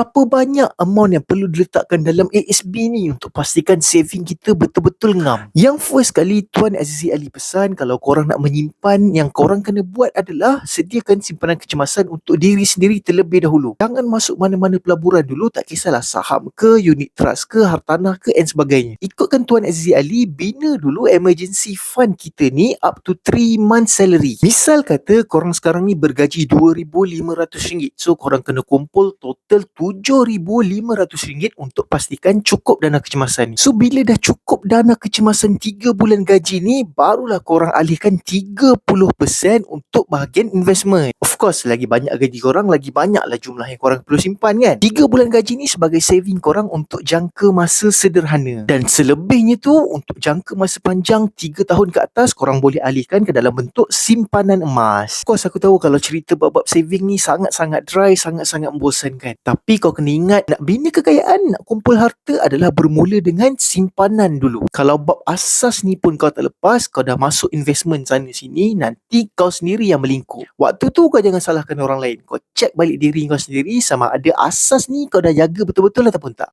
Berapa banyak amount yang perlu diletakkan dalam ASB ni untuk pastikan saving kita betul-betul ngam. Yang first kali Tuan Azizi Ali pesan kalau korang nak menyimpan yang korang kena buat adalah sediakan simpanan kecemasan untuk diri sendiri terlebih dahulu. Jangan masuk mana-mana pelaburan dulu tak kisahlah saham ke, unit trust ke, hartanah ke and sebagainya. Ikutkan Tuan Azizi Ali bina dulu emergency fund kita ni up to 3 months salary. Misal kata korang sekarang ni bergaji RM2,500 so korang kena kumpul total RM7,500 untuk pastikan cukup dana kecemasan ni. So bila dah cukup dana kecemasan 3 bulan gaji ni barulah korang alihkan 30% untuk bahagian investment. Course lagi banyak gaji korang lagi banyaklah jumlah yang korang perlu simpan kan. 3 bulan gaji ni sebagai saving korang untuk jangka masa sederhana. Dan selebihnya tu untuk jangka masa panjang 3 tahun ke atas korang boleh alihkan ke dalam bentuk simpanan emas. Of course aku tahu kalau cerita bab-bab saving ni sangat-sangat dry, sangat-sangat membosankan. Tapi kau kena ingat nak bina kekayaan, nak kumpul harta adalah bermula dengan simpanan dulu. Kalau bab asas ni pun kau tak lepas, kau dah masuk investment sana sini, nanti kau sendiri yang melingkup. Waktu tu kau jangan salahkan orang lain. Kau check balik diri kau sendiri sama ada asas ni kau dah jaga betul-betul ataupun tak.